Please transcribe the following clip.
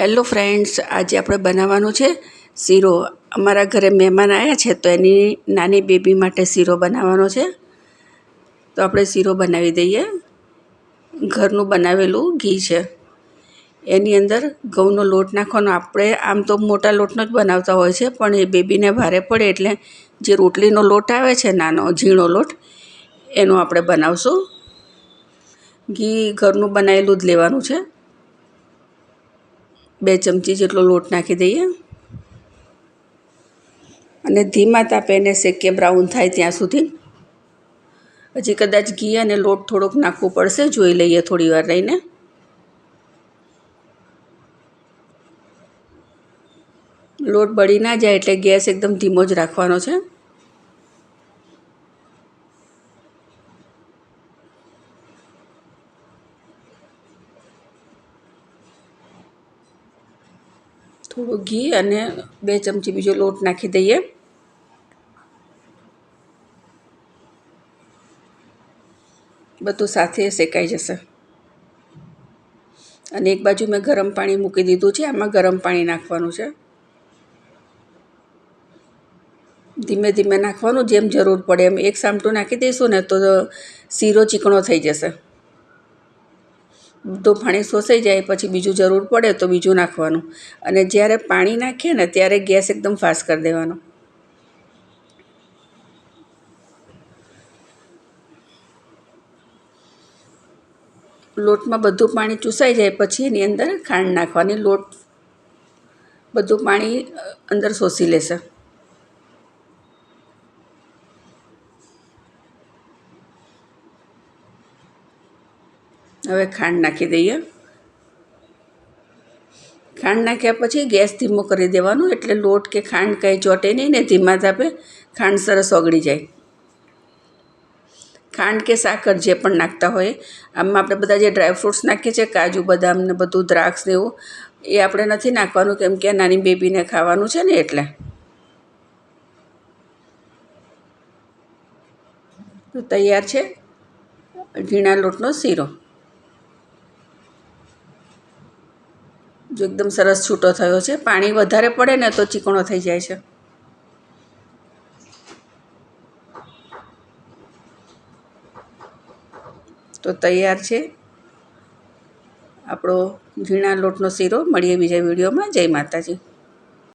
Hello friends આજે આપણે બનાવવાનું છે શીરો. અમારા ઘરે મહેમાન આવ્યા છે તો એની નાની બેબી માટે શીરો બનાવવાનો છે. તો આપણે શીરો બનાવી દઈએ. ઘરનું બનાવેલું ઘી છે. એની અંદર ઘઉંનો લોટ નાખવાનો. આપણે આમ તો મોટા લોટનો જ બનાવતા હોય છે, પણ એ બેબીને ભારે પડે એટલે જે રોટલીનો લોટ આવે છે, નાનો ઝીણો લોટ, એનો આપણે બનાવશું. ઘી ઘરનું બનાવેલું જ લેવાનું છે. બે ચમચી જેટલો લોટ નાખી દઈએ. અને ધીમા તાપે એને શેકીએ બ્રાઉન થાય ત્યાં સુધી. હજી કદાચ ઘી અને લોટ થોડોક નાખવું પડશે, જોઈ લઈએ થોડી વાર રહીને. લોટ બળી ના જાય એટલે ગેસ એકદમ ધીમો જ રાખવાનો છે. થોડું ઘી અને બે ચમચી બીજો લોટ નાખી દઈએ. બધું સાથે શેકાઈ જશે. અને એક બાજુ મેં ગરમ પાણી મૂકી દીધું છે, આમાં ગરમ પાણી નાખવાનું છે. ધીમે ધીમે નાખવાનું, જેમ જરૂર પડે એમ. એક સામટું નાખી દઈશું ને તો શીરો ચીકણો થઈ જશે. બધું પાણી શોષાઈ જાય, પછી બીજું જરૂર પડે તો બીજું નાખવાનું. અને જ્યારે પાણી નાખીએ ને ત્યારે ગેસ એકદમ ફાસ્ટ કરી દેવાનો. લોટમાં બધું પાણી ચૂસાઈ જાય, પછી એની અંદર ખાંડ નાખવાની. લોટ બધું પાણી અંદર શોષી લેશે. હવે ખાંડ નાખી દઈએ. ખાંડ નાખ્યા પછી ગેસ ધીમો કરી દેવાનો, એટલે લોટ કે ખાંડ કંઈ ચોટે નહીં ને ધીમા તાપે ખાંડ સરસ ઓગળી જાય. ખાંડ કે સાકર જે પણ નાખતા હોય, આમાં આપણે બધા જે ડ્રાયફ્રૂટ્સ નાખીએ છીએ, કાજુ, બદામ ને બધું, દ્રાક્ષ ને એવું, એ આપણે નથી નાખવાનું કેમ કે નાની બેબીને ખાવાનું છે ને એટલે. તૈયાર છે. ઝીણા લોટનો શીરો. જો એકદમ સરસ છૂટો થયો છે. પાણી વધારે પડે ને તો ચીકણો થઈ જાય છે. તો તૈયાર છે. આપણો ઝીણા લોટનો શીરો. મળીએ બીજા વિડીયોમાં. જય માતાજી.